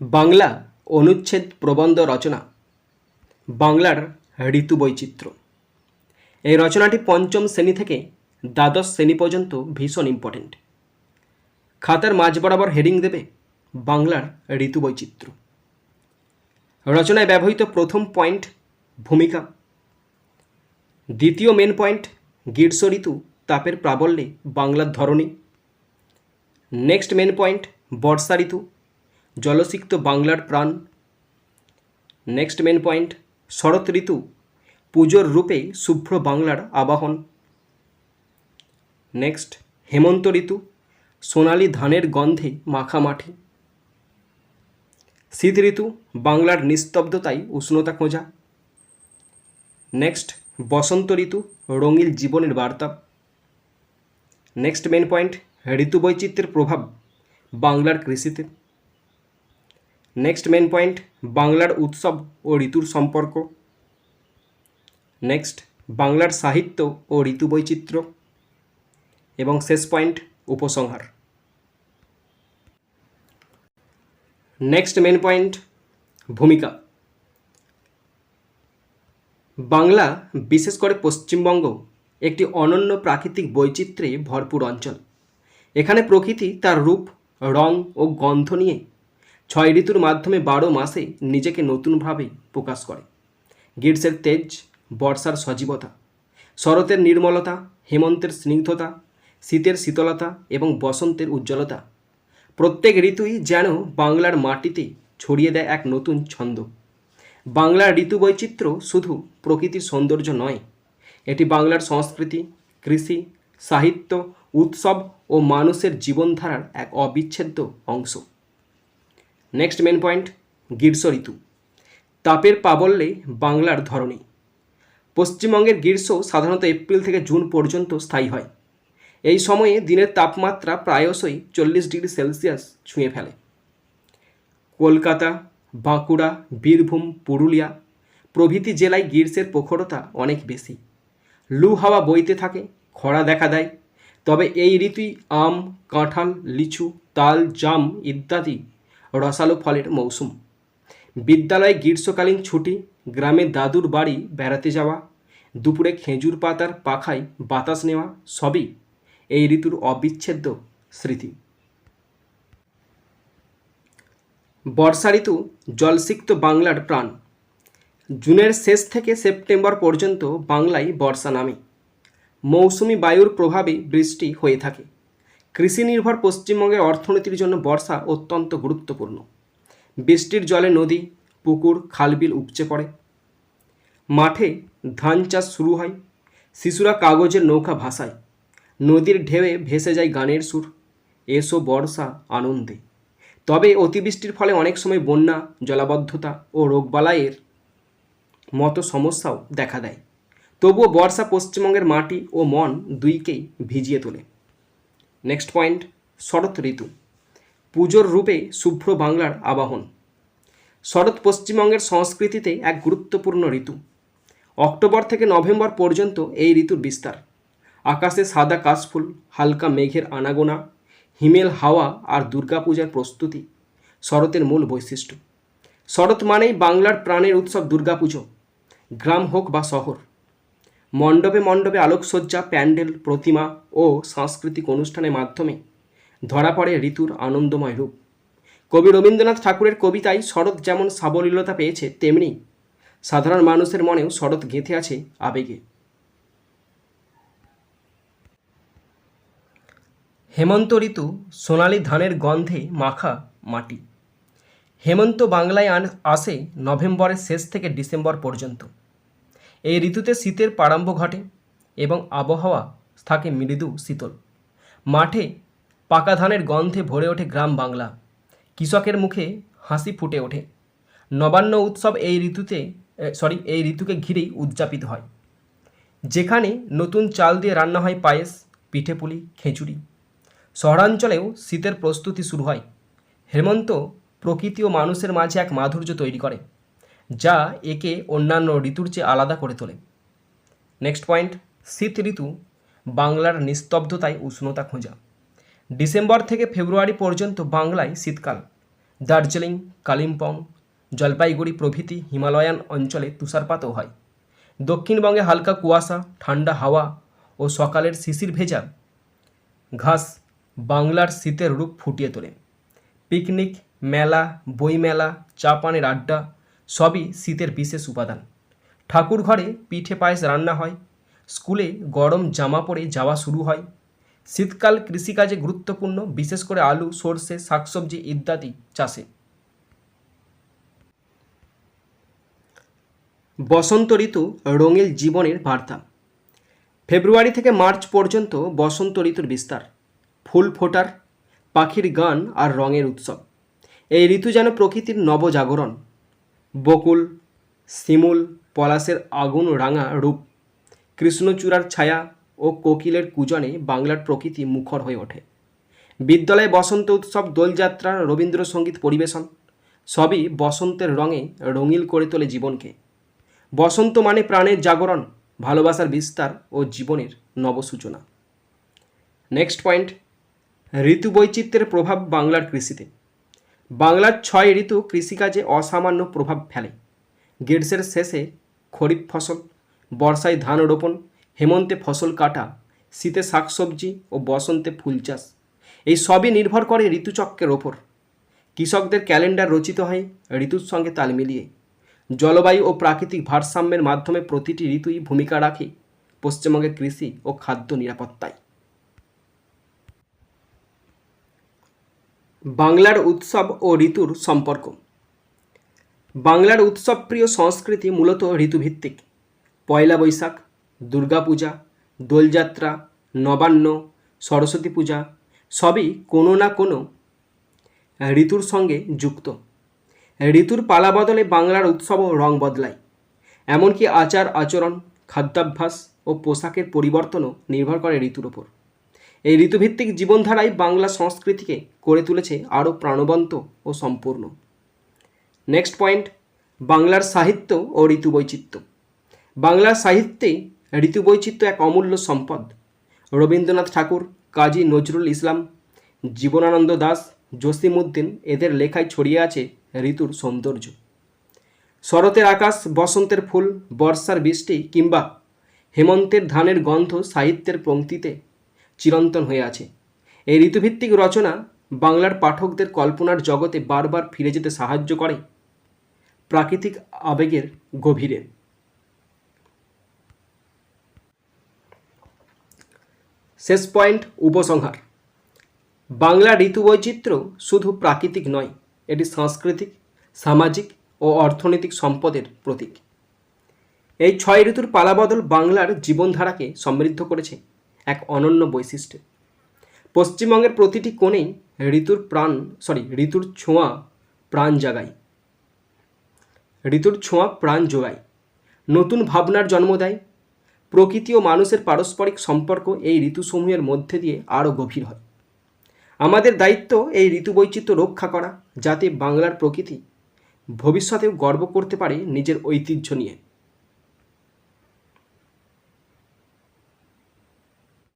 বাংলা অনুচ্ছেদ প্রবন্ধ রচনা। বাংলার ঋতু বৈচিত্র্য এই রচনাটি পঞ্চম শ্রেণি থেকে দ্বাদশ শ্রেণি পর্যন্ত ভীষণ ইম্পর্টেন্ট খাতার মাঝ বরাবর হেডিং দেবে বাংলার ঋতু বৈচিত্র্য রচনায় ব্যবহৃত প্রথম পয়েন্ট ভূমিকা। দ্বিতীয় মেন পয়েন্ট গ্রীষ্ম ঋতু তাপের প্রাবল্যে বাংলার ধরনী। নেক্সট মেন পয়েন্ট বর্ষা ঋতু জলসিক্ত বাংলার প্রাণ। নেক্সট মেন পয়েন্ট শরৎ ঋতু। পুজোর রূপে শুভ্র বাংলার আবাহন। নেক্সট হেমন্ত ঋতু। সোনালি ধানের গন্ধে মাখামাঠি শীত ঋতু, বাংলার নিস্তব্ধতায় উষ্ণতা খোঁজা। নেক্সট বসন্ত ঋতু, রঙিল জীবনের বার্তা। নেক্সট মেন পয়েন্ট ঋতু বৈচিত্র্যের প্রভাব বাংলার কৃষিতে। নেক্সট মেন পয়েন্ট বাংলার উৎসব ও ঋতুর সম্পর্ক নেক্সট বাংলার সাহিত্য ও ঋতু বৈচিত্র্য এবং শেষ পয়েন্ট উপসংহার নেক্সট মেন পয়েন্ট ভূমিকা বাংলা বিশেষ করে পশ্চিমবঙ্গ একটি অনন্য প্রাকৃতিক বৈচিত্র্যে ভরপুর অঞ্চল এখানে প্রকৃতি তার রূপ রং ও গন্ধ নিয়ে ছয় ঋতুর মাধ্যমে বারো মাসে নিজেকে নতুনভাবে প্রকাশ করে। গ্রীষ্মের তেজ, বর্ষার সজীবতা, শরতের নির্মলতা, হেমন্তের স্নিগ্ধতা, শীতের শীতলতা এবং বসন্তের উজ্জ্বলতা, প্রত্যেক ঋতুই যেন বাংলার মাটিতে ছড়িয়ে দেয় এক নতুন ছন্দ। বাংলার ঋতু বৈচিত্র্য শুধু প্রকৃতির সৌন্দর্য নয়, এটি বাংলার সংস্কৃতি, কৃষি, সাহিত্য, উৎসব ও মানুষের জীবনধারার এক অবিচ্ছেদ্য অংশ। নেক্সট মেন পয়েন্ট গ্রীষ্ম ঋতু তাপের প্রাবল্যে বাংলার ধরনী পশ্চিমবঙ্গের গ্রীষ্ম সাধারণত এপ্রিল থেকে জুন পর্যন্ত স্থায়ী হয়। এই সময়ে দিনের তাপমাত্রা প্রায়শই চল্লিশ ডিগ্রি সেলসিয়াস ছুঁয়ে ফেলে। কলকাতা, বাঁকুড়া, বীরভূম, পুরুলিয়া প্রভৃতি জেলায় গ্রীষ্মের প্রখরতা অনেক বেশি। লু হাওয়া বইতে থাকে, খরা দেখা দেয়। তবে এই ঋতুই আম, কাঁঠাল, লিচু, তাল, জাম ইত্যাদি রসালো ফলের মৌসুম। বিদ্যালয়ে গ্রীষ্মকালীন ছুটি, গ্রামে দাদুর বাড়ি বেড়াতে যাওয়া, দুপুরে খেজুর পাতার পাখায় বাতাস নেওয়া, সবই এই ঋতুর অবিচ্ছেদ্য স্মৃতি। বর্ষা ঋতু জলসিক্ত বাংলার প্রাণ। জুনের শেষ থেকে সেপ্টেম্বর পর্যন্ত বাংলায় বর্ষা নামে। মৌসুমি বায়ুর প্রভাবে বৃষ্টি হয়ে থাকে। কৃষি নির্ভর পশ্চিমবঙ্গের অর্থনীতির জন্য বর্ষা অত্যন্ত গুরুত্বপূর্ণ। বৃষ্টির জলে নদী, পুকুর, খালবিল উপচে পড়ে। মাঠে ধান চাষ শুরু হয়, শিশুরা কাগজের নৌকা ভাসায়। নদীর ঢেউয়ে ভেসে যায় গানের সুর। এসো বর্ষা আনন্দে। তবে অতিবৃষ্টির ফলে অনেক সময় বন্যা, জলাবদ্ধতা ও রোগবালাইয়ের মতো সমস্যাও দেখা দেয়। তবুও বর্ষা পশ্চিমবঙ্গের মাটি ও মন দুইকেই ভিজিয়ে তোলে। নেক্সট পয়েন্ট শরৎ ঋতু। পুজোর রূপে শুভ্র বাংলার আবাহন। শরৎ পশ্চিমবঙ্গের সংস্কৃতিতে এক গুরুত্বপূর্ণ ঋতু। অক্টোবর থেকে নভেম্বর পর্যন্ত এই ঋতুর বিস্তার। আকাশে সাদা কাশফুল, হালকা মেঘের আনাগোনা, হিমেল হাওয়া আর দুর্গাপূজার প্রস্তুতি শরতের মূল বৈশিষ্ট্য। শরৎ মানেই বাংলার প্রাণের উৎসব দুর্গাপুজো, গ্রাম হোক বা শহর। মণ্ডপে মণ্ডপে আলোকসজ্জা, প্যান্ডেল, প্রতিমা ও সাংস্কৃতিক অনুষ্ঠানের মাধ্যমে ধরা পড়ে ঋতুর আনন্দময় রূপ। কবি রবীন্দ্রনাথ ঠাকুরের কবিতায় শরৎ যেমন সাবলীলতা পেয়েছে, তেমনি সাধারণ মানুষের মনেও শরৎ গেঁথে আছে আবেগে। হেমন্ত ঋতু সোনালি ধানের গন্ধে মাখা মাটি। হেমন্ত বাংলায় আসে নভেম্বরের শেষ থেকে ডিসেম্বর পর্যন্ত। এই ঋতুতে শীতের প্রারম্ভ ঘটে এবং আবহাওয়া থাকে মৃদু শীতল। মাঠে পাকা ধানের গন্ধে ভরে ওঠে গ্রাম বাংলা। কৃষকের মুখে হাসি ফুটে ওঠে। নবান্ন উৎসব এই ঋতুতে সরি এই ঋতুকে ঘিরেই উদযাপিত হয়। যেখানে নতুন চাল দিয়ে রান্না হয় পায়েস পিঠেপুলি খিচুড়ি। শহরাঞ্চলেও শীতের প্রস্তুতি শুরু হয়। হেমন্ত প্রকৃতি ও মানুষের মাঝে এক মাধুর্য তৈরি করে। যা একে অন্যান্য ঋতুর চেয়ে আলাদা করে তোলে। নেক্সট পয়েন্ট শীত ঋতু বাংলার নিস্তব্ধতায় উষ্ণতা খোঁজা। ডিসেম্বর থেকে ফেব্রুয়ারি পর্যন্ত বাংলায় শীতকাল। দার্জিলিং, কালিম্পং, জলপাইগুড়ি প্রভৃতি হিমালয়ান অঞ্চলে তুষারপাতও হয়। দক্ষিণবঙ্গে হালকা কুয়াশা, ঠান্ডা হাওয়া ও সকালের শিশির ভেজা ঘাস বাংলার শীতের রূপ ফুটিয়ে তোলে। পিকনিক, মেলা, বইমেলা, চা পানের আড্ডা সবই শীতের বিশেষ উপাদান। ঠাকুর ঘরে পিঠে পায়েস রান্না হয়, স্কুলে গরম জামা পরে যাওয়া শুরু হয়। শীতকাল কৃষিকাজে গুরুত্বপূর্ণ, বিশেষ করে আলু, সর্ষে, শাকসবজি ইত্যাদি চাষে। বসন্ত ঋতু রঙিল জীবনের বার্তা। ফেব্রুয়ারি থেকে মার্চ পর্যন্ত বসন্ত ঋতুর বিস্তার। ফুল ফোটার, পাখির গান আর রঙের উৎসব। এই ঋতু যেন প্রকৃতির নবজাগরণ। বকুল, শিমুল, পলাশের আগুন রাঙা রূপ। কৃষ্ণচূড়ার ছায়া ও কোকিলের কুজনে বাংলার প্রকৃতি মুখর হয়ে ওঠে। বিদ্যালয়ে বসন্ত উৎসব দোলযাত্রা রবীন্দ্রসঙ্গীত পরিবেশন, সবই বসন্তের রঙে রঙিল করে তোলে জীবনকে। বসন্ত মানে প্রাণের জাগরণ, ভালোবাসার বিস্তার ও জীবনের নবসূচনা। নেক্সট পয়েন্ট ঋতু বৈচিত্র্যের প্রভাব বাংলার কৃষিতে। বাংলার ছয় ঋতু কৃষিকাজে অসামান্য প্রভাব ফেলে। গ্রীষ্মের শেষে খরিফ ফসল, বর্ষায় ধান রোপণ, হেমন্তে ফসল কাটা, শীতে শাকসবজি ও বসন্তে ফুল চাষ। এই সবই নির্ভর করে ঋতুচক্রের ওপর। কৃষকদের ক্যালেন্ডার রচিত হয় ঋতুর সঙ্গে তাল মিলিয়ে। জলবায়ু ও প্রাকৃতিক ভারসাম্যের মাধ্যমে প্রতিটি ঋতুই ভূমিকা রাখে পশ্চিমবঙ্গের কৃষি ও খাদ্য নিরাপত্তায়। বাংলার উৎসব ও ঋতুর সম্পর্ক। বাংলার উৎসবপ্রিয় সংস্কৃতি মূলত ঋতুভিত্তিক। পয়লা বৈশাখ দুর্গাপূজা দোলযাত্রা, নবান্ন, সরস্বতী পূজা সবই কোনো না কোনো ঋতুর সঙ্গে যুক্ত। ঋতুর পালা বদলে বাংলার উৎসবও রং বদলায়। এমনকি আচার আচরণ খাদ্যাভ্যাস ও পোশাকের পরিবর্তনও নির্ভর করে ঋতুর ওপর। এই ঋতুভিত্তিক জীবনধারাই বাংলা সংস্কৃতিকে করে তুলেছে আরও প্রাণবন্ত ও সম্পূর্ণ। নেক্সট পয়েন্ট বাংলার সাহিত্য ও ঋতু বৈচিত্র্য বাংলার সাহিত্যে ঋতু বৈচিত্র্য এক অমূল্য সম্পদ। রবীন্দ্রনাথ ঠাকুর, কাজী নজরুল ইসলাম, জীবনানন্দ দাস, জসিমউদ্দিন এদের লেখায় ছড়িয়ে আছে ঋতুর সৌন্দর্য। শরতের আকাশ, বসন্তের ফুল, বর্ষার বৃষ্টি কিংবা হেমন্তের ধানের গন্ধ সাহিত্যের পংক্তিতে চিরন্তন হয়ে আছে। এই ঋতুভিত্তিক রচনা বাংলার পাঠকদের কল্পনার জগতে বারবার ফিরে যেতে সাহায্য করে প্রাকৃতিক আবেগের গভীরে। শেষ পয়েন্ট, উপসংহার। বাংলা ঋতু বৈচিত্র্য শুধু প্রাকৃতিক নয়, এটি সাংস্কৃতিক, সামাজিক ও অর্থনৈতিক সম্পদের প্রতীক। এই ছয় ঋতুর পালাবদল বাংলার জীবনধারাকে সমৃদ্ধ করেছে। এক অনন্য বৈশিষ্ট্য। পশ্চিমবঙ্গের প্রতিটি কোণেই ঋতুর প্রাণ সরি ঋতুর ছোঁয়া প্রাণ জাগায়। ঋতুর ছোঁয়া প্রাণ যোগায়। নতুন ভাবনার জন্ম দেয়। প্রকৃতি ও মানুষের পারস্পরিক সম্পর্ক এই ঋতুসমূহের মধ্যে দিয়ে আরও গভীর হয়। আমাদের দায়িত্ব এই ঋতু বৈচিত্র্য রক্ষা করা, যাতে বাংলার প্রকৃতি ভবিষ্যতেও গর্ব করতে পারে নিজের ঐতিহ্য নিয়ে।